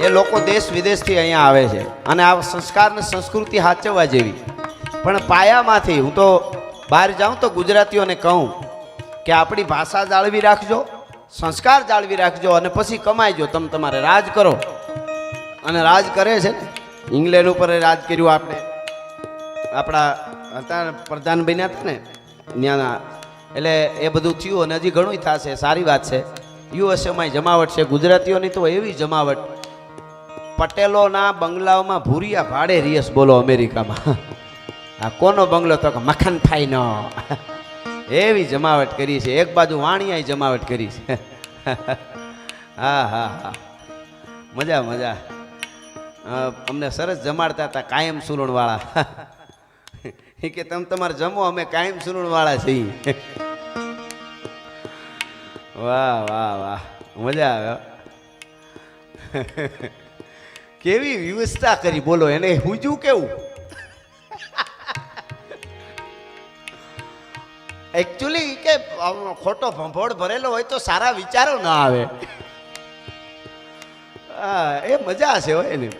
એ લોકો દેશ વિદેશથી અહીંયા આવે છે. અને આ સંસ્કારને સંસ્કૃતિ સાચવવા જેવી. પણ પાયામાંથી હું તો બહાર જાઉં તો ગુજરાતીઓને કહું કે આપણી ભાષા જાળવી રાખજો, સંસ્કાર જાળવી રાખજો અને પછી કમાઈજો તમે તમારે રાજ કરો. અને રાજ કરે છે ને. ઇંગ્લેન્ડ ઉપર રાજ કર્યું આપણે. આપણા હતા પ્રધાન બન્યા હતા ને, ત્યાંના. એટલે એ બધું થયું અને હજી ઘણું થશે, સારી વાત છે. યુએસએમાં જમાવટ છે, ગુજરાતીઓની તો એવી જમાવટ. પટેલોના બંગલાઓમાં ભૂરિયા ભાડે રિયસ બોલો અમેરિકામાં. આ કોનો બંગલો તો કે મખન ફાઈનો? એવી જમાવટ કરી છે. એક બાજુ વાણિયાએ જમાવટ કરી છે. હા હા હા. મજા મજા. અમને સરસ જમાડતા હતા કાયમ સુરણવાળા. એ કે તમે તમારે જમો, અમે કાયમ સુરણવાળા છીએ. વાહ વાહ વાહ. મજા આવે. કેવી વ્યવસ્થા કરી? બોલો, એને હુજું કેવું? એકચ્યુઅલી કે ખોટો ભંભોળ ભરેલો હોય તો સારા વિચારો ના આવે. એ મજા છે હોય એની.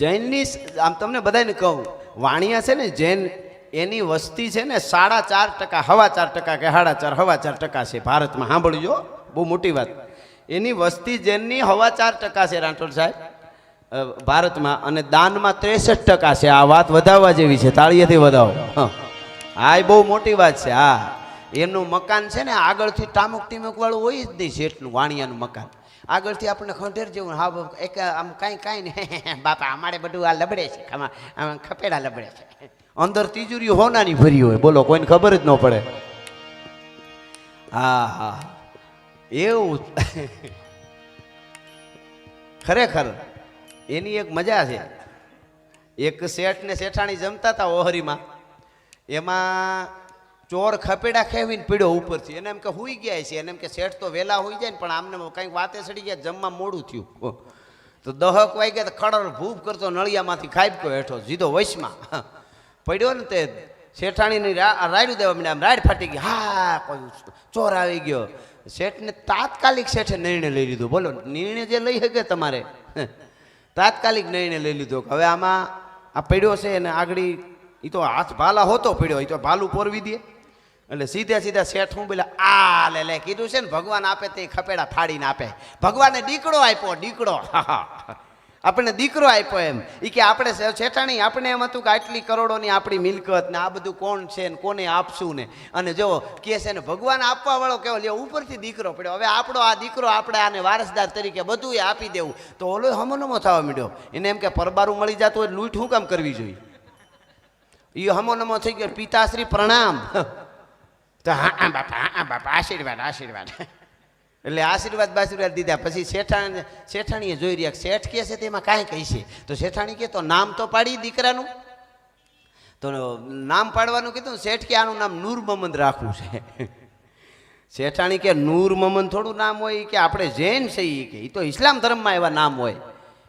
જૈનની આમ તમને બધાને કહું, વાણિયા છે ને, જૈન એની વસ્તી છે ને, સાડા ચાર ટકા, હવા ચાર ટકા કે સાડા ચાર, હવા ચાર ટકા છે. ભારતમાં સાંભળજો, બહુ મોટી વાત. એની વસ્તી જૈનની હવા ચાર ટકા છે, રાઠોડ સાહેબ. ભારતમાં અને દાનમાં ત્રેસઠ ટકા છે. આ વાત વધારવા જેવી છે. તાળીએથી વધાવો. હા. એ બહુ મોટી વાત છે. હા. એનું મકાન છે ને, આગળથી ટામુક ટીમુક વાળું હોય જ નહીં શેઠનું વાણિયાનું મકાન. આગળથી આપણને ખંડેર જેવું હા એક આમ કાંઈ કાંઈ નહીં બાપા, અમારે બધું આ લબડે છે. આમાં ખપેડા લબડે છે. અંદર તિજોરી હોનાની ભરી હોય. બોલો, કોઈને ખબર જ ન પડે. હા હા. એવું ખરેખર, એની એક મજા છે. એક શેઠ ને શેઠાણી જમતા હતા ઓહરીમાં. એમાં ચોર ખપેડા ખેવીને પીડ્યો ઉપરથી. એને એમ કે હુઈ ગયા છે. એને એમ કે શેઠ તો વહેલા હોઈ જાય ને, પણ આમને કંઈક વાતે સડી ગયા, જમવા મોડું થયું. તો દહક વાગ્યા તો ખડર ભૂપ કરતો નળિયામાંથી ખાઈપકો હેઠો, સીધો વૈશમાં. પડ્યો ને તે શેઠાણીની રાયડું દેવા મને આમ રાડ ફાટી ગઈ. હા, કોઈ ચોર આવી ગયો. શેઠને તાત્કાલિક શેઠે નિર્ણય લઈ લીધો. બોલો, નિર્ણય જે લઈ શકે તમારે? તાત્કાલિક નિર્ણય લઈ લીધો કે હવે આમાં આ પડ્યો છે અને આગળ એ તો હાથ ભાલા હોતો પડ્યો એ તો ભાલું પોરવી દે. એટલે સીધા સીધા શેઠ હું બોલે આ, લે લે, કીધું છે ને, ભગવાન આપે તે ખપેડા ફાડીને આપે. ભગવાને દીકડો આપ્યો દીકડો આપણને દીકરો આપ્યો એમ. એ કે આપણે શેઠાણી, આપણે એમ હતું કે આટલી કરોડોની આપણી મિલકત ને આ બધું કોણ છે ને કોને આપશું ને? અને જો કે છે ને, ભગવાન આપવા વાળો કેવો? લે ઉપરથી દીકરો પડ્યો. હવે આપણો આ દીકરો આપણે આને વારસદાર તરીકે બધું આપી દેવું. તો ઓલો હમોનમો થવા માંડ્યો. એને એમ કે, પરબારું મળી જતું હોય લૂંટ શું કામ કરવી જોઈએ? એ હમોનમો થઈ ગયો, પિતાશ્રી પ્રણામ. તો હા બાપા હા, બાપા, આશીર્વાદ આશીર્વાદ. એટલે આશીર્વાદ બાશીર્વાદ દીધા. પછી શેઠાણ શેઠાણીએ જોઈ રહ્યા શેઠ કહે છે તેમાં કાંઈ કહી છે. તો શેઠાણી કહે, તો નામ તો પાડી દીકરાનું. તો નામ પાડવાનું કીધું શેઠ કે આનું નામ નૂર મમદ રાખવું છે. શેઠાણી કે નૂર મમન થોડું નામ હોય કે આપણે જૈન છે એ કે એ તો ઇસ્લામ ધર્મમાં એવા નામ હોય.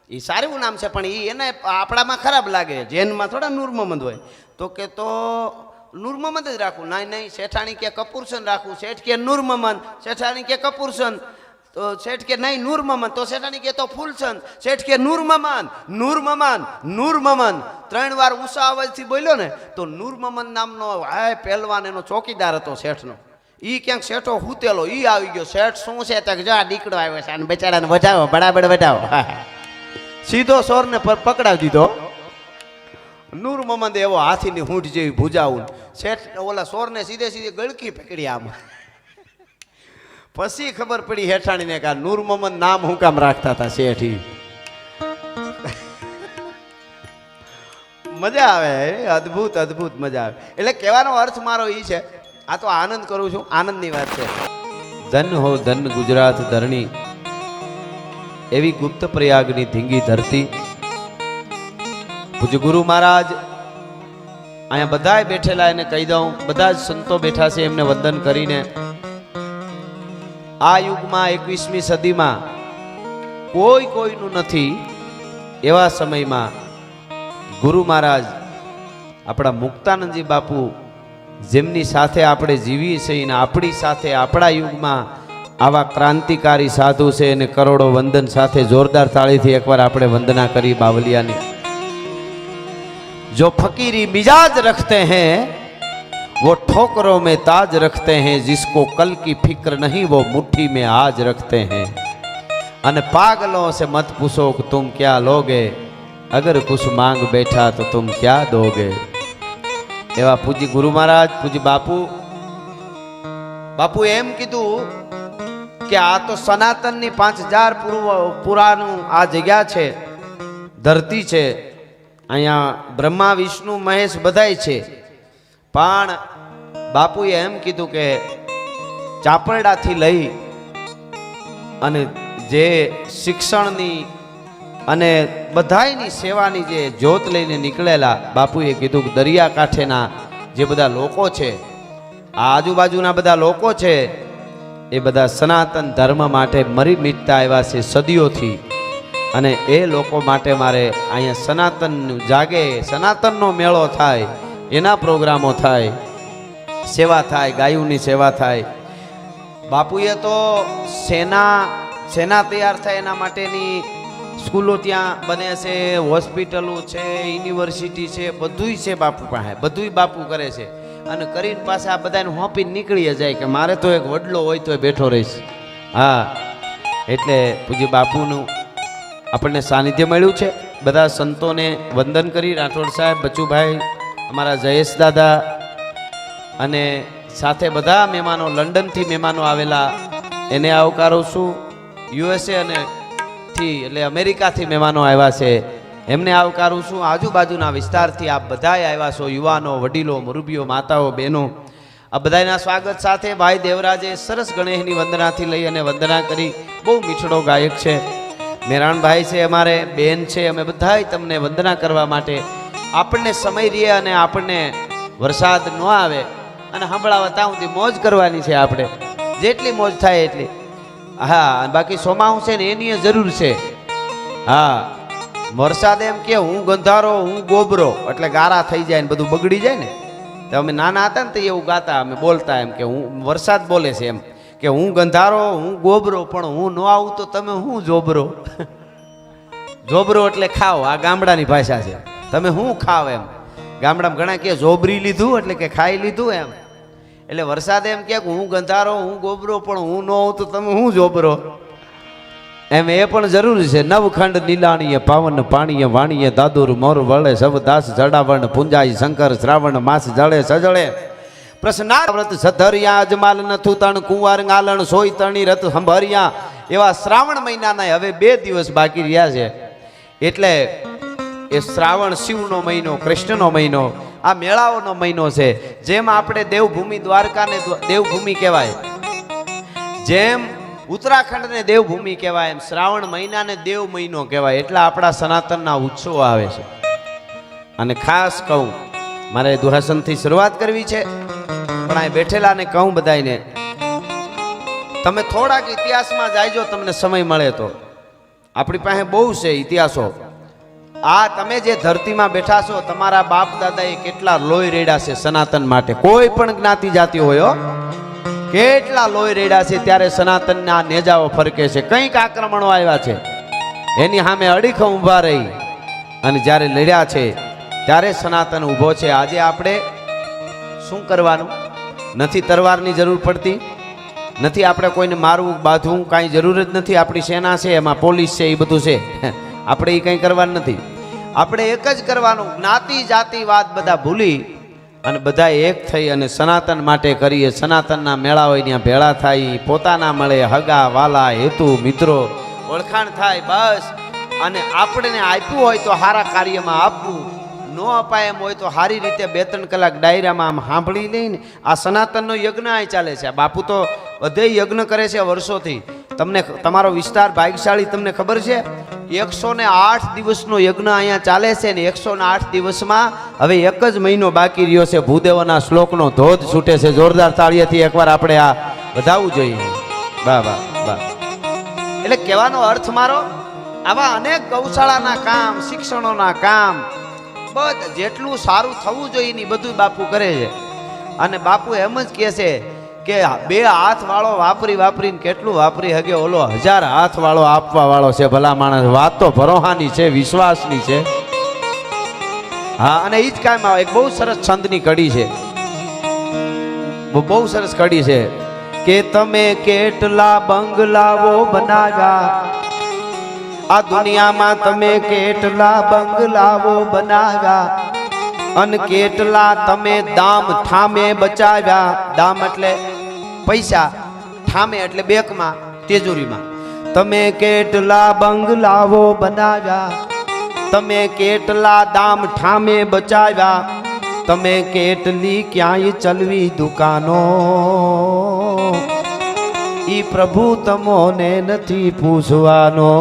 એ સારું નામ છે, પણ એ એને આપણામાં ખરાબ લાગે, જૈનમાં થોડા નૂર મમંદ હોય. તો કે, તો નૂર મમદ જ રાખવું નહીં નહીં શેઠાણી કે કપૂરસન રાખવું શેઠ કે નૂર મમન શેઠાણી કે કપૂરસન. તો શેઠ કે નહીં નૂર મમન તો શેઠાણી કે તો ફૂલસન. શેઠ કે નૂર મમન નૂર મમન નૂર મમન ત્રણ વાર ઊંચા અવાજથી બોલ્યો ને, તો નૂર મમન નામનો હાય પહેલવાન એનો ચોકીદાર હતો શેઠનો. એ ક્યાંક શેઠો હૂતેલો. એ આવી ગયો. શેઠ શું છે? તક જો દીકડો આવ્યો છે. અને બેચારાને વધાવો, બરાબર વધાવો. સીધો સોરને પકડાવી દીધો. નૂર મમંદ એવો હાથીની હૂંઠ જેવી ભૂજાવું શેઠ ઓલા સોરને સીધે સીધે ગળકી પકડી આમાં. પછી ખબર પડી હેઠાણીને કે નૂર મમંદ નામ હું કામ રાખતા હતા શેઠી મજા આવે અદ્ભુત અદ્ભુત મજા આવે. એટલે કહેવાનો અર્થ મારો એ છે, આ તો આનંદ કરું છું, આનંદની વાત છે. ધન હો ધન ગુજરાત ધરણી, એવી ગુપ્ત પ્રયાગની ધીંગી ધરતી પૂજ્ય ગુરુ મહારાજ, અહીંયા બધા બેઠેલા એને કહી દઉં, બધા જ સંતો બેઠા છે એમને વંદન કરીને. આ યુગમાં એકવીસમી સદીમાં કોઈ કોઈનું નથી એવા સમયમાં ગુરુ મહારાજ આપણા મુક્તાનંદજી બાપુ જેમની સાથે આપણે જીવીએ છીએ ને આપણી સાથે આપણા યુગમાં આવા ક્રાંતિકારી સાધુ છે અને કરોડો વંદન સાથે જોરદાર તાળીથી એકવાર આપણે વંદના કરી બાવલિયાની. जो फकीरी मिजाज रखते हैं वो ठोकरों में ताज रखते हैं जिसको कल की फिक्र नहीं वो मुट्ठी में आज रखते हैं અને पागलों से मत पूछो कि तुम क्या लोगे अगर कुछ मांग बैठा तो तुम क्या दोगे એવા પૂજી ગુરુ મહારાજ પૂજી બાપુ બાપુ એમ કીધું કે આ તો સનાતનની પાંચ હજાર પૂર્વ પુરાનું આ જગ્યા છે ધરતી છે અહીંયા બ્રહ્મા, વિષ્ણુ, મહેશ બધાય છે. પણ બાપુએ એમ કીધું કે ચાપરડાથી લઈ અને જે શિક્ષણની અને બધાયની સેવાની જે જ્યોત લઈને નીકળેલા બાપુએ કીધું કે દરિયાકાંઠેના જે બધા લોકો છે, આ આજુબાજુના બધા લોકો છે, એ બધા સનાતન ધર્મ માટે મરી મીટતા આવ્યા છે સદીઓથી. અને એ લોકો માટે મારે અહીંયા સનાતનનું જાગે, સનાતનનો મેળો થાય, એના પ્રોગ્રામો થાય, સેવા થાય, ગાયુની સેવા થાય. બાપુએ તો સેના સેના તૈયાર થાય એના માટેની સ્કૂલો ત્યાં બને છે, હોસ્પિટલો છે, યુનિવર્સિટી છે, બધુંય છે બાપુ પાસે, બધુંય બાપુ કરે છે. અને કરીને પાસે આ બધાને હોંપીને નીકળી જાય કે મારે તો એક વડલો હોય તો બેઠો રહીશ. હા, એટલે પૂજ્ય બાપુનું આપણને સાનિધ્ય મળ્યું છે. બધા સંતોને વંદન કરી રાઠોડ સાહેબ, બચુભાઈ, અમારા જયેશ દાદા અને સાથે બધા મહેમાનો, લંડનથી મહેમાનો આવેલા. એને આવકારું છું. યુએસએ અને થી એટલે અમેરિકાથી મહેમાનો આવ્યા છે. એમને આવકારું છું. આજુબાજુના વિસ્તારથી આપ બધાય આવ્યા છો. યુવાનો, વડીલો, મુરબીઓ, માતાઓ, બહેનો, આ બધાના સ્વાગત સાથે ભાઈ દેવરાજે સરસ ગણેશની વંદનાથી લઈ અને વંદના કરી. બહુ મીઠડો ગાયક છે. મેરાણભાઈ છે, અમારે બેન છે, અમે બધાય તમને વંદના કરવા માટે આપણને સમય રહે અને આપણને વરસાદ ન આવે. અને સંભળાવા, ત્યાં સુધી મોજ કરવાની છે આપણે. જેટલી મોજ થાય એટલી. હા બાકી સોમાહું છે ને, એની જરૂર છે. હા, વરસાદ એમ કે હું ગંધારો, હું ગોબરો, એટલે ગારા થઈ જાય ને બધું બગડી જાય ને. તો અમે નાના હતા ને તો એવું ગાતા, અમે બોલતા એમ કે હું, વરસાદ બોલે છે એમ. કે હું ગંધારો, હું ગોબરો, પણ હું ન આવું તો તમે હું જોબરો? જોબરો એટલે ખાઓ, આ ગામડાની ભાષા છે. તમે હું ખાવ એમ. ગામડામાં ઘણા કે જોબરી લીધું એટલે કે ખાઈ લીધું એમ. એટલે વરસાદ એમ કે હું ગંધારો, હું ગોબરો, પણ હું ન આવું તો તમે હું જોબરો? એમ એ પણ જરૂરી છે. નવખંડ નીલાણીએ પાવન પાણીએ વાણીએ દાદુર મોર વળે સબ દાસ જડાવણ, પૂંજાઈ, શંકર, શ્રાવણ, માસ જળે, સજળે. પ્રશ્ના વ્રત સધરિયા અજમાલ નથું તણ, કુંવાર ગાલણ, સોય તણી રથ સંભરિયા. એવા શ્રાવણ મહિનાના હવે બે દિવસ બાકી રહ્યા છે. એટલે એ શ્રાવણ શિવનો મહિનો, કૃષ્ણનો મહિનો, આ મેળાઓનો મહિનો છે. જેમ આપણે દેવભૂમિ દ્વારકાને દેવભૂમિ કહેવાય. જેમ ઉત્તરાખંડને દેવભૂમિ કહેવાય, એમ શ્રાવણ મહિનાને દેવ મહિનો કહેવાય. એટલે આપણા સનાતનના ઉત્સવો આવે છે. અને ખાસ કહું, મારે દુહાસનથી શરૂઆત કરવી છે. પણ આ બેઠેલાને કહું બધાયને, તમે થોડાક ઇતિહાસમાં જાયજો, તમને સમય મળે તો. આપણી પાસે બહુ છે ઇતિહાસો. આ તમે જે ધરતીમાં બેઠા છો, તમારા બાપ દાદાએ કેટલા લોહી રેડ્યા છે સનાતન માટે. કોઈ પણ જ્ઞાતિ જાતિ હોય કેટલા લોહી રેડ્યા છે ત્યારે સનાતનના નેજાઓ ફરકે છે. કંઈક આક્રમણો આવ્યા છે. એની સામે અડીખમ ઊભા રહી. અને જ્યારે લડ્યા છે, ત્યારે સનાતન ઊભો છે. આજે આપણે શું કરવાનું? નથી તરવારની જરૂર પડતી? નથી આપણે કોઈને મારવું, બાંધવું કાંઈ જરૂર જ નથી? આપણી સેના છે, એમાં પોલીસ છે, એ બધું છે. આપણે એ કંઈ કરવાનું નથી. આપણે એક જ કરવાનું, જ્ઞાતિ જાતિવાદ બધા ભૂલી અને બધા એક થઈ અને સનાતન માટે કરીએ. સનાતનના મેળા હોય ત્યાં ભેળા થાય, પોતાના મળે, હગા, વાલા, હેતુ, મિત્રો, ઓળખાણ થાય, બસ. અને આપણને આપ્યું હોય તો સારા કાર્યમાં આપવું. ન અપાય એમ હોય તો સારી રીતે બે ત્રણ કલાક ડાયરામાં આમ સાંભળી લઈને આ સનાતનનો યજ્ઞ આ ચાલે છે. બાપુ તો બધે યજ્ઞ કરે છે વર્ષોથી. તમને તમારો વિસ્તાર ભાગ્યશાળી તમને ખબર છે? એકસો ને આઠ દિવસનો યજ્ઞ અહીંયા ચાલે છે ને એકસો ને આઠ દિવસમાં હવે એક જ મહિનો બાકી રહ્યો છે. ભૂદેવના શ્લોકનો ધોધ છૂટે છે. જોરદાર તાળીએથી એકવાર આપણે આ વધાવવું જોઈએ. વાહ વાહ વાહ. એટલે કહેવાનો અર્થ મારો, આવા અનેક ગૌશાળાના કામ, શિક્ષણોના કામ બધ જેટલું સારું થવું જોઈએ એની બધું બાપુ કરે છે. અને બાપુ એમ જ કહે છે કે બે હાથ વાળો વાપરી વાપરીને કેટલું વાપરી હગે? ઓલો હજાર હાથ વાળો આપવા વાળો છે ભલા માણસ. વાત તો ભરોહાની છે, વિશ્વાસની છે. હા, અને એ જ કામ આવે. એક બહુ સરસ છંદની કડી છે. બહુ સરસ કડી છે કે તમે કેટલા બંગલાઓ બનાવ્યા? આ દુનિયામાં તમે કેટલા બંગલાઓ બનાવ્યા અને કેટલા તમે દામ ઠામે બચાવ્યા? દામ એટલે પૈસા ઠામે એટલે બેંકમાં, તેજોરીમાં. તમે કેટલા બંગલાઓ બનાવ્યા? તમે કેટલા દામ ઠામે બચાવ્યા? તમે કેટલી ક્યાંય ચલવી દુકાનો? ઈ પ્રભુ તમોને નથી પૂછવાનો.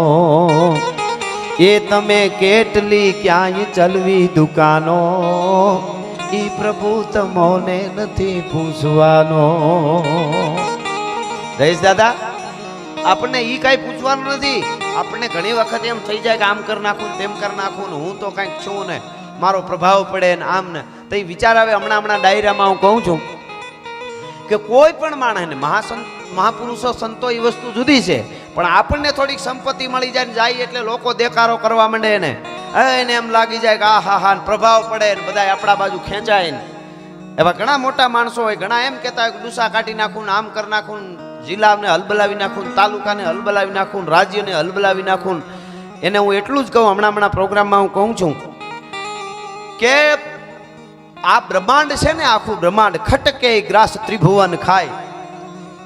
એ તમે કેટલી ક્યાંય ચલવી દુકાનો? ઈ પ્રભુ તમોને નથી પૂછવાનો. જયેશ દાદા, આપણને ઈ કાંઈ પૂછવાનું નથી. આપણને ઘણી વખત એમ થઈ જાય કે આમ કરી નાખું તેમ કરી નાખું ને હું તો કાંઈક છું ને મારો પ્રભાવ પડે ને આમ ને. તો એ વિચાર આવે, હમણાં હમણાં ડાયરામાં હું કહું છું કે કોઈ પણ માણસને મહાસંત મહાપુરુષો સંતો એ વસ્તુ જુદી છે. પણ આપણને થોડીક સંપત્તિ મળી જાય ને જાય એટલે લોકો દેકારો કરવા માંડે એને એને એમ લાગી જાય કે આ હા હા પ્રભાવ પડે ને બધા આપણા બાજુ ખેંચાય ને. એવા ઘણા મોટા માણસો હોય, ઘણા એમ કહેતા હોય કે કાઢી નાખું આમ કરી નાખું જિલ્લાને હલબલાવી નાખું તાલુકાને હલબલાવી નાખું રાજ્યને હલબલાવી નાખું એને હું એટલું જ કહું, હમણાં હમણાં પ્રોગ્રામમાં હું કહું છું કે આ બ્રહ્માંડ છે ને આખું બ્રહ્માંડ, ખટકે ગ્રાસ ત્રિભુવન ખાય.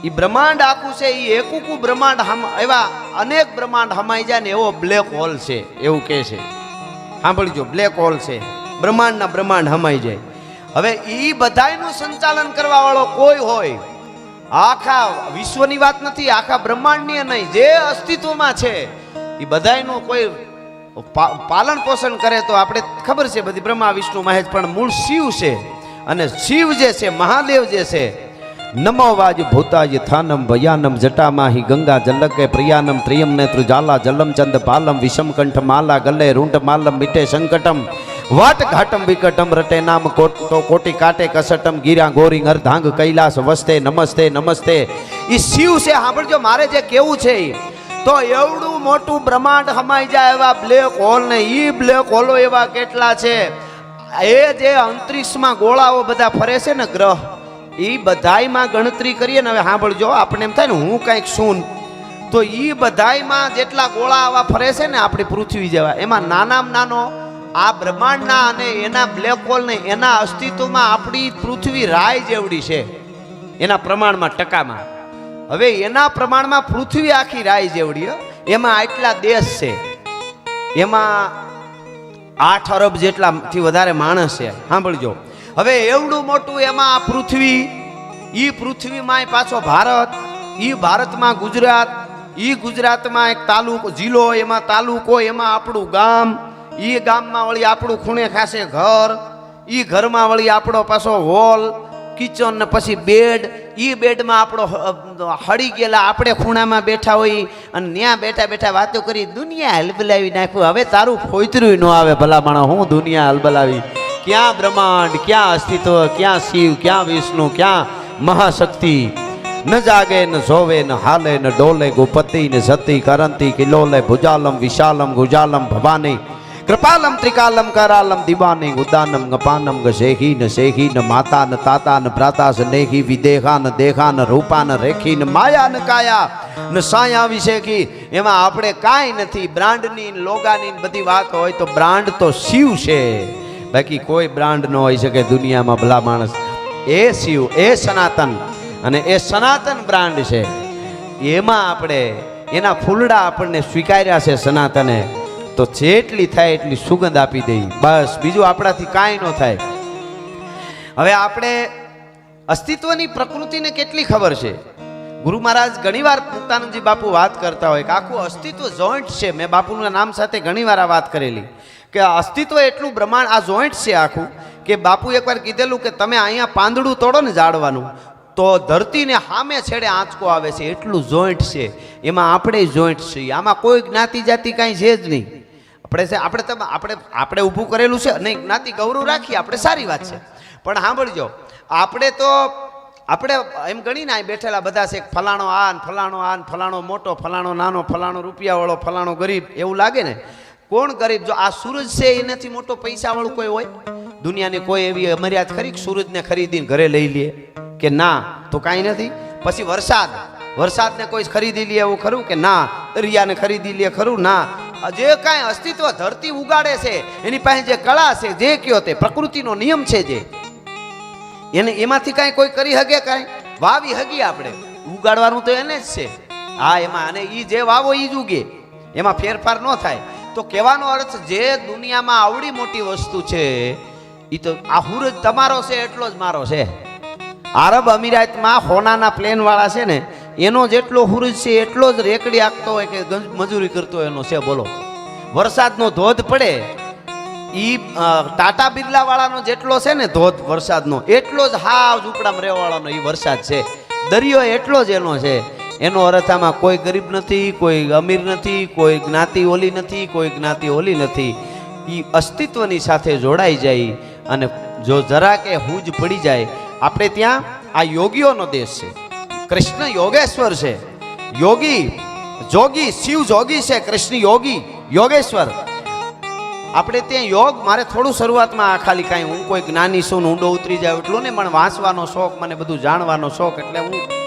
એ બ્રહ્માંડ આખું છે એ એકુકુ બ્રહ્માંડ હમ, એવા અનેક બ્રહ્માંડ હમાઈ જાય ને એવો બ્લેક હોલ છે, એવું કહે છે. સાંભળજો, બ્લેક હોલ છે. બ્રહ્માંડના બ્રહ્માંડ હમાઈ જાય. હવે એ બધાનું સંચાલન કરવા વાળો કોઈ હોય, આખા વિશ્વની વાત નથી, આખા બ્રહ્માંડની નહીં, જે અસ્તિત્વમાં છે એ બધાયનું કોઈ પાલન પોષણ કરે તો આપણે ખબર છે બધી બ્રહ્મા, વિષ્ણુ, મહેશ, પણ મૂળ શિવ છે. અને શિવ જે છે, મહાદેવ જે છે નમો વાજ ભૂતાય થાનમ ભયાનમ જટામાહી ગંગા જલકે પ્રિયાનમ ત્રિયમ નેત્ર જાલા જલમચંદ પાલમ વિષમકંઠ માલા ગલે રૂંઢ માલમ મીટે સંકટમ. વાટ ઘાટમ વિકટમ રટે નામ કોટ કોટી કાટે કસટમ ગીરા ગોરી અર્ધાંગ કૈલાસ વસ્તે નમસ્તે નમસ્તે. એ શિવ છે, સાંભળજો, મારે જે કેવું છે તો એવડું મોટું બ્રહ્માંડ હમાઈ જાય એવા બ્લેક હોલ ને ઈ બ્લેક હોલો એવા કેટલા છે. એ જે અંતરિક્ષમાં ગોળાઓ બધા ફરે છે ને ગ્રહ. એ બધાયમાં ગણતરી કરીએ ને હવે સાંભળજો આપણે એમ થાય ને હું કાંઈક શું તો એ બધાયમાં જેટલા ગોળા આવા ફરે છે ને આપણી પૃથ્વી જેવા, એમાં નાનામાં નાનો, આ બ્રહ્માંડના અને એના બ્લેક હોલ ને એના અસ્તિત્વમાં આપણી પૃથ્વી રાય જેવડી છે, એના પ્રમાણમાં ટકામાં. હવે એના પ્રમાણમાં પૃથ્વી આખી રાય જેવડી એમાં આટલા દેશ છે. એમાં આઠ અરબ જેટલાથી વધારે માણસ છે. સાંભળજો. હવે એવડું મોટું એમાં આ પૃથ્વી, ઈ પૃથ્વીમાં પાછો ભારત, ઈ ભારતમાં ગુજરાત, ઈ ગુજરાતમાં એક તાલુકો જિલ્લો, એમાં તાલુકો, એમાં આપણું ગામ, ઈ ગામમાં વળી આપણું ખૂણે ખાસે ઘર, ઈ ઘરમાં વળી આપણો પાછો હોલ, કિચન ને પછી બેડ, ઈ બેડમાં આપણો હળી ગયેલા આપણે ખૂણામાં બેઠા હોય, અને ત્યાં બેઠા બેઠા વાતો કરી, દુનિયા હલબલાવી નાખ્યું હવે તારું ફોતરું ન આવે ભલા માણસ, હું દુનિયા હલબલાવી. ક્યાં બ્રહ્માંડ, ક્યાં અસ્તિત્વ, ક્યાં શિવ, ક્યાં વિષ્ણુ, ક્યાં મહાશક્તિ? ન જાગે, ન જોવે, ન હાલે, ન ડોલે, ગુપતિ, ન સતી કરંતી, કિલોલે, ભુજાલમ, વિશાલમ, ગુજાલમ, ભવાની. કૃપાલમ, ત્રિકાલમ, કરાલમ દિવાની ઉદાનમ ગપાનમ, ગશેહી, ન શેહી, ન માતા, ન તાતા, ન ભ્રાતા સ્નેહી, વિદેહા, ન દેહા, ન રૂપા, ન રેખી, ન માયા, ન કાયા, ન સાયા વિશેખી એમાં આપણે કાંઈ નથી. બ્રાન્ડની લોગાની બધી વાત હોય તો બ્રાન્ડ તો શિવ છે. બાકી કોઈ બ્રાન્ડ ન હોઈ શકે દુનિયામાં ભલા માણસ. એ શિવ, એ સનાતન અને એ સનાતન બ્રાન્ડ છે. એમાં આપણે, એના ફૂલડા આપણને સ્વીકાર્યા છે સનાતને. તો જેટલી થાય એટલી સુગંધ આપી દઈ. બસ, બીજું આપણાથી કાંઈ ન થાય. હવે આપણે અસ્તિત્વની પ્રકૃતિને કેટલી ખબર છે? ગુરુ મહારાજ ઘણીવાર મુક્તાનંદજી બાપુ વાત કરતા હોય કે આખું અસ્તિત્વ જોઈન્ટ છે. મેં બાપુના નામ સાથે ઘણીવાર આ વાત કરેલી. કે અસ્તિત્વ એટલું બ્રહ્માંડ, આ જોઈન્ટ છે આખું, કે બાપુ એકવાર કીધેલું કે તમે અહીંયા પાંદડું તોડો ને ઝાડવાનું, તો ધરતીને સામે છેડે આંચકો આવે છે, એટલું જોઈન્ટ છે. એમાં આપણે જોઈન્ટ છીએ આમાં કોઈ જ્ઞાતિ જાતિ કાંઈ છે જ નહીં. આપણે છે, આપણે તમે આપણે આપણે ઊભું કરેલું છે નહીં જ્ઞાતિ ગૌરવ રાખીએ આપણે સારી વાત છે. પણ સાંભળજો, આપણે તો, આપણે એમ ગણીને અહીં બેઠેલા બધા છે ફલાણો આ ને ફલાણો આ ને ફલાણો મોટો, ફલાણો નાનો, ફલાણો રૂપિયાવાળો, ફલાણો ગરીબ, એવું લાગે ને? કોણ ગરીબ? જો આ સૂરજ છે એનાથી મોટો પૈસાવાળું કોઈ હોય? દુનિયાની કોઈ એવી મર્યાદ ખરી સૂરજને ખરીદીને ઘરે લઈ લે કે ના? તો કાંઈ નથી. પછી વરસાદ. વરસાદને કોઈ ખરીદી લે એવું ખરું કે ના? દરિયાને ખરીદી લે ખરું? ના. જે કાંઈ અસ્તિત્વ ધરતી ઉગાડે છે, એની પાસે જે કળા છે, જે કયો તે, પ્રકૃતિનો નિયમ છે જે. એને એમાંથી કાંઈ કોઈ કરી હગે કાંઈ? વાવી હગી આપણે. ઉગાડવાનું તો એને જ છે. હા, એમાં અને એ જે વાવો એ જ ઉગે. એમાં ફેરફાર ન થાય. તો કહેવાનો અર્થ જે દુનિયામાં આવડી મોટી વસ્તુ છે એ તો આ હુરજ તમારો છે, એટલો જ મારો છે. આરબ અમીરાતમાં હોનાના પ્લેન વાળા છે ને, એનો જેટલો હુરજ છે, એટલો જ રેકડી આપતો હોય કે મજૂરી કરતો એનો છે, બોલો. વરસાદનો ધોધ પડે, ઈ ટાટા બિરલા વાળાનો જેટલો છે ને ધોધ વરસાદનો, એટલો જ હાવ ઝૂંપડામાં રહેવાળાનો એ વરસાદ છે. દરિયો એટલો જ એનો છે. એનો અર્થ આમાં કોઈ ગરીબ નથી, કોઈ અમીર નથી, કોઈ જ્ઞાતિ ઓલી નથી, કોઈ જ્ઞાતિ ઓલી નથી. એ અસ્તિત્વની સાથે જોડાઈ જાય અને જો જરા કે હુજ પડી જાય, આપણે ત્યાં આ યોગીઓનો દેશ છે. કૃષ્ણ યોગેશ્વર છે. યોગી જોગી, શિવ જોગી છે, કૃષ્ણ યોગી યોગેશ્વર. આપણે ત્યાં યોગ, મારે થોડું શરૂઆતમાં આ ખાલી કાંઈ, હું કોઈ જ્ઞાની છું ઊંડો ઉતરી જાય એટલું ને પણ વાંચવાનો શોખ, મને બધું જાણવાનો શોખ, એટલે હું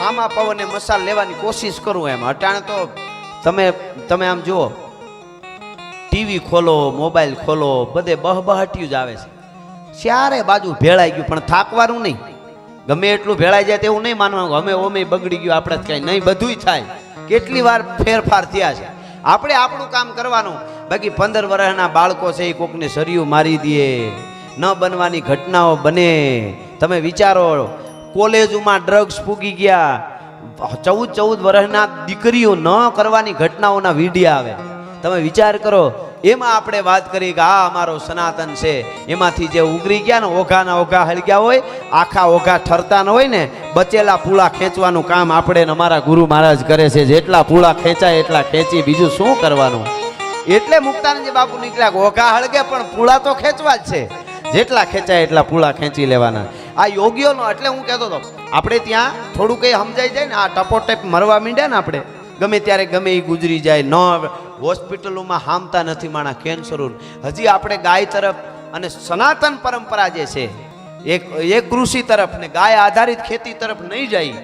હામા પવને મસાલ લેવાની કોશિશ કરું એમ. અટાણે તો તમે તમે આમ જુઓ, ટીવી ખોલો, મોબાઈલ ખોલો, બધે બહબહટ્યું જ આવે છે. ચારે બાજુ ભેળાઈ ગયું, પણ થાકવાનું નહીં. ગમે એટલું ભેળાઈ જાય તેવું નહીં માનવાનું. અમે ઓમે બગડી ગયું, આપણે જ કાંઈ નહીં, બધુંય થાય. કેટલી વાર ફેરફાર થયા છે. આપણે આપણું કામ કરવાનું. બાકી પંદર વર્ષના બાળકો છે, એ કોકને સરિયું મારી દે. ન બનવાની ઘટનાઓ બને. તમે વિચારો કોલેજોમાં ડ્રગ્સ ફૂગી ગયા. ચૌદ ચૌદ વર્ષના દીકરીઓ ન કરવાની ઘટનાઓના વિડીયા આવે. તમે વિચાર કરો, એમાં આપણે વાત કરી કે આ અમારો સનાતન છે. એમાંથી જે ઉગરી ગયા ને, ઓઘાના ઓઘા હળગ્યા હોય, આખા ઓઘા ઠરતા ન હોય ને, બચેલા પૂળા ખેંચવાનું કામ આપણે અમારા ગુરુ મહારાજ કરે છે. જેટલા પૂળા ખેંચાય, એટલા ખેંચી બીજું શું કરવાનું? એટલે મુક્તાનંદજી બાપુ નીકળ્યા ઓઘા હળગે, પણ પૂળા તો ખેંચવા જ છે. જેટલા ખેંચાય, એટલા પૂળા ખેંચી લેવાના. આ યોગીઓનો એટલે હું કહેતો હતો, આપણે ત્યાં થોડું કંઈ સમજાઈ જાય ને, આ ટપોટેપ મરવા માંડ્યા ને આપણે, ગમે ત્યારે ગમે એ ગુજરી જાય, ન હોસ્પિટલોમાં હામતા નથી માણા કેન્સર હજી આપણે ગાય તરફ અને સનાતન પરંપરા જે છે, એક એક કૃષિ તરફ ને ગાય આધારિત ખેતી તરફ નહીં જાય,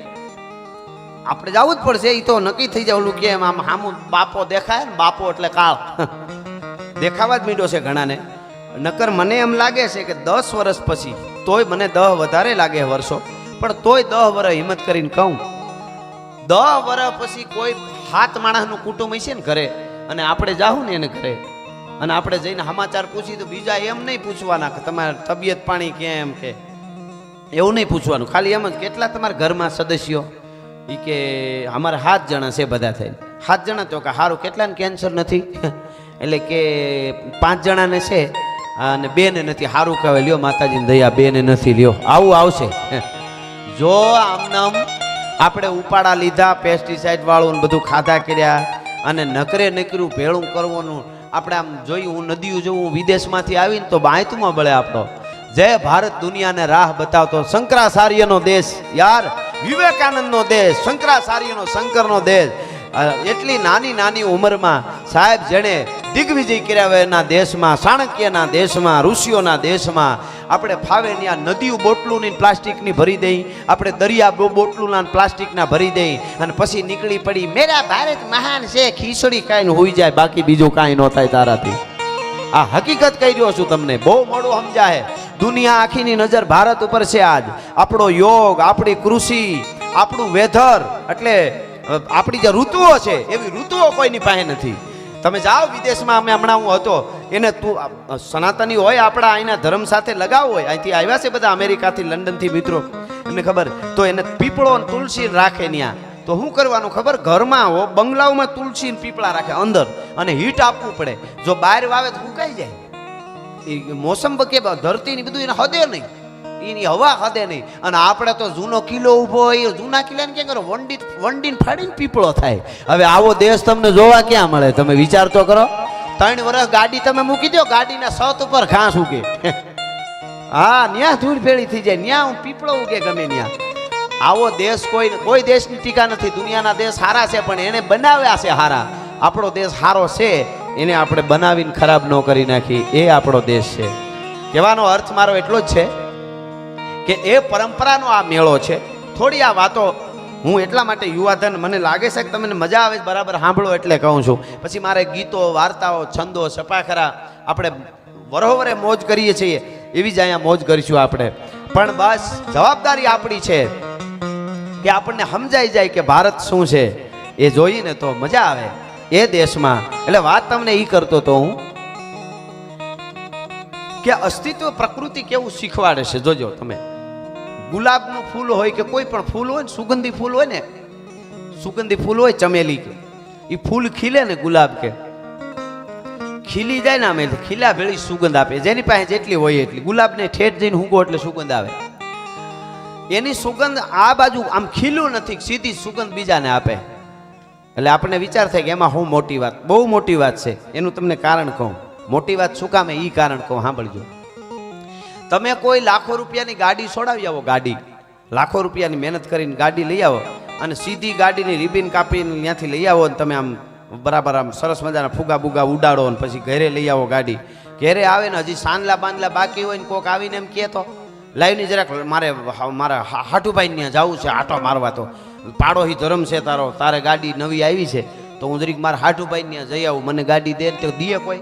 આપણે જવું જ પડશે એ તો નક્કી થઈ જાય, ઓલું કેમ આમ હામું બાપો દેખાય ને, બાપો એટલે કાળ. દેખાવા જ મીડો છે ઘણાને. નકર મને એમ લાગે છે કે દસ વર્ષ પછી તોય મને દહ વધારે લાગે વર્ષો. પણ તોય દહ વર્ષ હિંમત કરીને કહું, દહ વર્ષ પછી કોઈ હાથ માણસનું કુટુંબ હશે ને ઘરે, અને આપણે જાહું ને એને ઘરે, અને આપણે જઈને સમાચાર પૂછી તો બીજા એમ નહીં પૂછવાના કે તમારી તબિયત પાણી કેમ કે, એવું નહીં પૂછવાનું. ખાલી એમ જ કેટલા તમારા ઘરમાં સદસ્યો? એ કે અમારે સાત જણા છે બધા થઈને. સાત જણા તો કે સારું કેટલાને કેન્સર નથી? એટલે કે પાંચ જણાને છે. અને બેને નથી સારું કહેવાય. લ્યો માતાજીની દયા, બેને નથી, લ્યો. આવું આવશે. જો આમનામ આપણે ઉપાડા લીધા પેસ્ટિસાઇડ વાળું બધું ખાધા કર્યા અને નકરે નકરું ભેળું કરવાનું. આપણે આમ જોયું, હું નદીઓ જોઉં વિદેશમાંથી આવીને તો બાયતુમાં બળે આપણો. જય ભારત દુનિયાને રાહ બતાવતો શંકરાચાર્યનો દેશ. યાર, વિવેકાનંદનો દેશ, શંકરાચાર્યનો શંકરનો દેશ. એટલી નાની નાની ઉંમરમાં સાહેબ જેણે દિગ્વિજય કર્યા દેશમાં ચાણક્યના દેશમાં, ઋષિઓના દેશમાં આપણે ફાવે ત્યાં નદીઓ બોટલું પ્લાસ્ટિકની ભરી દઈ, આપણે દરિયા બોટલુંના ને પ્લાસ્ટિકના ભરી દઈ અને પછી નીકળી પડી. મેરા ભારત મહાન છે, ખીચડી કાંઈ હોઈ જાય, બાકી બીજું કાંઈ ન થાય તારાથી. આ હકીકત કહી રહ્યો છું તમને. બહુ મોડું સમજાય દુનિયા આખીની નજર ભારત ઉપર છે આજ. આપણો યોગ, આપણી કૃષિ, આપણું વેધર, એટલે આપણી જે ઋતુઓ છે, એવી ઋતુઓ કોઈની પાસે નથી. તમે જાઓ વિદેશમાં, અમે હમણાં હું હતો. એને તું સનાતની હોય આપણા અહીંના ધર્મ સાથે લગાવ હોય. અહીંથી આવ્યા છે બધા અમેરિકાથી, લંડનથી મિત્રો. એમને ખબર? તો એને પીપળો અને તુલસી રાખે ત્યાં તો શું કરવાનું ખબર? ઘરમાં હો, બંગલાઓમાં તુલસી પીપળા રાખે, અંદર. અને હીટ આપવું પડે. જો બહાર વાવે તો સુકાઈ જાય. એ મોસમ કે ધરતી ને બધું એને હદે નહીં. એની હવા હદે નહીં. અને આપણે તો જૂનો કિલ્લો ઊભો હોય જૂના કિલ્લાને ક્યાં કરો? વંડી વંડીને ફાડીને પીપળો થાય. હવે આવો દેશ તમને જોવા ક્યાં મળે? તમે વિચાર તો કરો. ત્રણ વર્ષ ગાડી તમે મૂકી દો, ગાડીના સત ઉપર ઘાસ ઉગે. હા, ન્યા ધૂળ ભેળી થઈ જાય. ન્યા હું પીપળો ઉગે ગમે ન્યા. આવો દેશ કોઈ કોઈ દેશની ટીકા નથી. દુનિયાના દેશ સારા છે, પણ એને બનાવ્યા છે સારા આપણો દેશ સારો છે, એને આપણે બનાવીને ખરાબ ન કરી નાખી. એ આપણો દેશ છે. કહેવાનો અર્થ મારો એટલો જ છે. કે એ પરંપરાનો આ મેળો છે. થોડી આ વાતો હું એટલા માટે યુવાધન મને લાગે છે કે તમને મજા આવે બરાબર સાંભળો એટલે કહું છું. પછી મારે ગીતો, વાર્તાઓ, છંદો, સપાખરા આપણે વરોવરે મોજ કરીએ છીએ, એવી જ અહીંયા મોજ કરીશું આપણે. પણ બસ જવાબદારી આપણી છે કે આપણને સમજાઈ જાય કે ભારત શું છે, એ જોઈને તો મજા આવે. એ દેશમાં, એટલે વાત તમને એ કરતો તો હું, કે અસ્તિત્વ પ્રકૃતિ કેવું શીખવાડે છે, જોજો તમે. ગુલાબનું ફૂલ હોય કે કોઈ પણ ફૂલ હોય ને, સુગંધી ફૂલ હોય ને, સુગંધી ફૂલ હોય ચમેલી કે એ ફૂલ ખીલે ને ગુલાબ કે. ખીલી જાય ને અમે ખીલા ભેળી સુગંધ આપે. જેની પાસે જેટલી હોય એટલી. ગુલાબને ઠેઠ જઈને હુંગો એટલે સુગંધ આવે. એની સુગંધ આ બાજુ આમ ખીલું નથી, સીધી સુગંધ બીજાને આપે. એટલે આપણને વિચાર થાય કે એમાં હું મોટી વાત, બહુ મોટી વાત છે. એનું તમને કારણ કહું. મોટી વાત શું કામ એ કારણ કહું, સાંભળજો. તમે કોઈ લાખો રૂપિયાની ગાડી છોડાવી આવો ગાડી. લાખો રૂપિયાની મહેનત કરીને ગાડી લઈ આવો અને સીધી ગાડીની રિબિન કાપીને ત્યાંથી લઈ આવો ને તમે આમ બરાબર આમ સરસ મજાના ફુગા બુગા ઉડાડો ને પછી ઘરે લઈ આવો ગાડી. ઘરે આવે ને હજી સાંદલા બાંદલા બાકી હોય ને કોક આવીને એમ કહે તો લાવીને જરાક મારે મારા હાઠુભાઈ ત્યાં જવું છે આટો મારવા તો. પાડોહી ધર્મ છે તારો, તારે ગાડી નવી આવી છે. તો હું જરીક મારા હાટુભાઈ ત્યાં જઈ આવું, મને ગાડી દે તો દીએ કોઈ.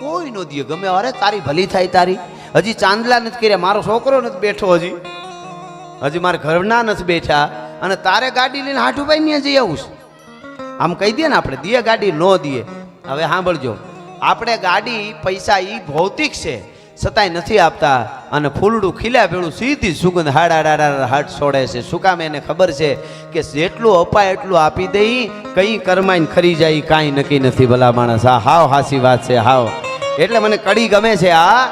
કોઈ નો દીએ ગમે અરે તારી ભલી થાય તારી. હજી ચાંદલા નથી કર્યા, મારો છોકરો નથી બેઠો હજી. હજી મારા ઘરના નથી બેઠા અને તારે ગાડી લઈને હાઠુભાઈ ને જઈ આવું છે. આમ કહી દે ને આપણે દીએ ગાડી, ન દઈએ હવે સાંભળજો, આપણે ગાડી પૈસા એ ભૌતિક છે, છતાંય નથી આપતા અને ફૂલડું ખીલ્યા ભેળું સીધી સુગંધ હાડાડાડા હાડ છોડે છે. શું કામ એને ખબર છે કે જેટલું અપાય એટલું આપી દઈ, કઈ કરમાઈને ખરી જાય, કાંઈ નક્કી નથી ભલા માણસ. આ હાવ હાસી વાત છે, હાવ. એટલે મને કડી ગમે છે, આ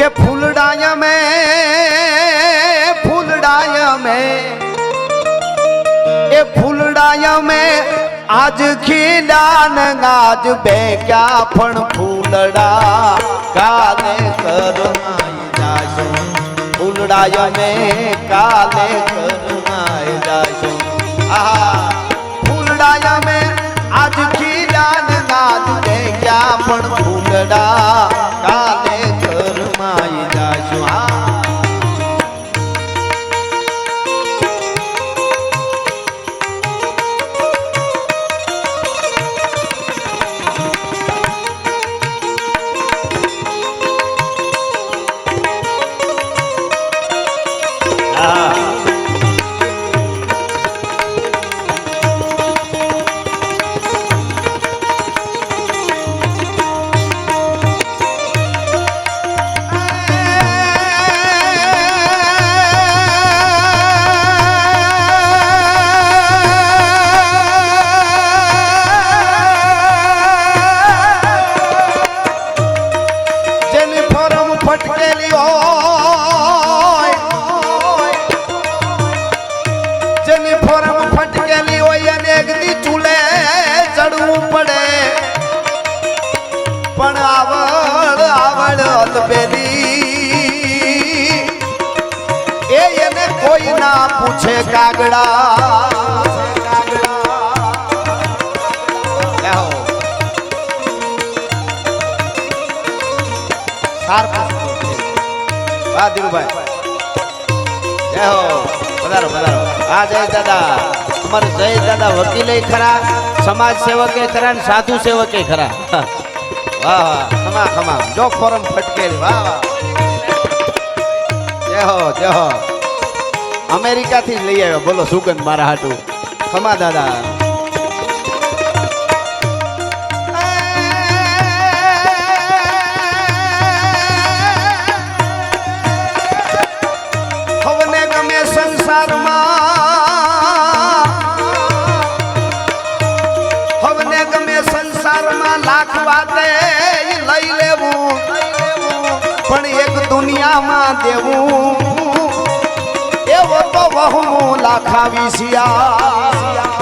કે ફૂલડાય મે ફૂલડાય મે. એ ફૂલડાય મે, આજ ખીડાન આજ બે ક્યા પણ ફૂલડા. કાલે કરમાઈ જાશો ફૂલડાય મે, કાલે કરમાઈ જાશો આહા, ફૂલડાય મેં પૂછે કાગડા. વાહ, ધીરુભાઈ. જય હો. જય દાદા. અમારે જય દાદા વકીલે ખરા, સમાજ સેવકે ખરા ને સાધુ સેવકે ખરા. વાહ વાહ. ખમા ખમા. જો ફોરમ ફટકેલ વાહ વાહ. જય હો જય હો. અમેરિકાથી જ લઈ આવ્યો. બોલો, સુગંધ મારા હાટું. ખમા દાદા. લાખ વાતે લઈ લેવું. પણ એક દુનિયામાં દેવું. વહુ લાખાવી શિયા